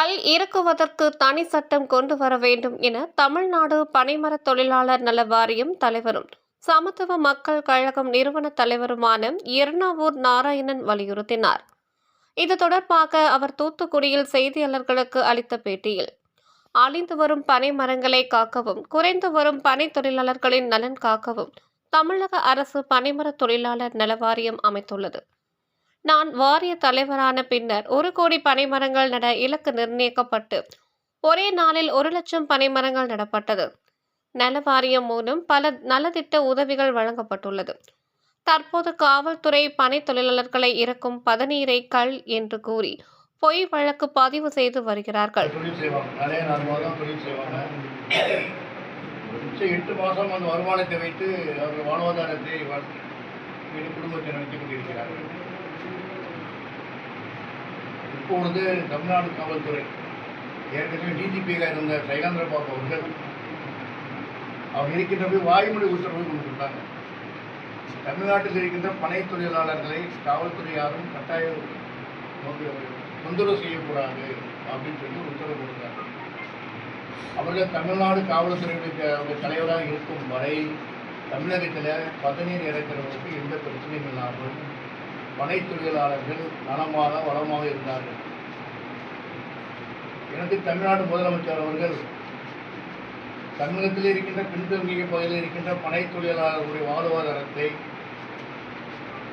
கல் இறக்குவதற்கு தனி சட்டம் கொண்டு வர வேண்டும் என தமிழ்நாடு பனைமர தொழிலாளர் நல வாரியம் தலைவரும் சமத்துவ மக்கள் கழகம் நிறுவன தலைவருமான எர்ணாவூர் நாராயணன் வலியுறுத்தினார். இது தொடர்பாக அவர் தூத்துக்குடியில் செய்தியாளர்களுக்கு அளித்த பேட்டியில் அழிந்து வரும் பனை மரங்களை காக்கவும் குறைந்து வரும் பனை தொழிலாளர்களின் நலன் காக்கவும் தமிழக அரசு பனைமர தொழிலாளர் நல வாரியம் அமைத்துள்ளது. நான் வாரிய தலைவரான பின்னர் ஒரு கோடி பனைமரங்கள் நட இலக்கு நிர்ணயிக்கப்பட்டு ஒரே நாளில் ஒரு லட்சம் பனைமரங்கள் நடப்பட்டது. நல வாரியம் மூலம் பல நலத்திட்ட உதவிகள் வழங்கப்பட்டுள்ளது. தற்போது காவல்துறை பனை தொழிலாளர்களை இறக்கும் பதநீரை கல் என்று கூறி பொய் வழக்கு பதிவு செய்து வருகிறார்கள். எட்டு மாதம் அந்த வருமானத்தை வைத்து அவர்கள் வாழ்வாதாரத்தை குடும்பத்தை நடத்தி கொண்டிருக்கிறார்கள். போனது தமிழ்நாடு காவல்துறை ஏற்கனவே டிஜிபியாக இருந்த சைலாந்திர பாபு அவர்கள் அவர் இருக்கின்ற போய் வாய்மொழி உத்தரவு கொடுத்துருக்காங்க தமிழ்நாட்டில் இருக்கின்ற பனை தொழிலாளர்களை காவல்துறை யாரும் கட்டாயம் தொந்தரவு செய்யக்கூடாது அப்படின்னு சொல்லி உத்தரவு கொடுத்தாங்க. அவர்கள் தமிழ்நாடு காவல்துறையுடைய அவங்க தலைவராக இருக்கும் வரை தமிழகத்தில் பதநீர் இறக்கிறவங்களுக்கு எந்த பிரச்சனையும் இல்லாமல் பனை தொழிலாளர்கள் நலமாக வளமாக இருந்தார்கள். எனக்கு தமிழ்நாடு முதலமைச்சர் அவர்கள் தமிழகத்தில் இருக்கின்ற பின்தங்கிய பகுதியில் இருக்கின்ற பனை தொழிலாளர்களுடைய வாழ்வாதாரத்தை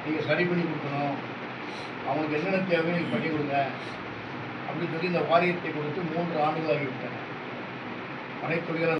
நீங்கள் சரி பண்ணி கொடுக்கணும். அவங்களுக்கு என்னென்ன தேவையோ நீங்கள் பண்ணி கொடுங்க. அப்படின்னு சொல்லி இந்த வாரியத்தை கொடுத்து மூன்று ஆண்டுகள் ஆகிவிட்டன. பனை தொழிலாளர்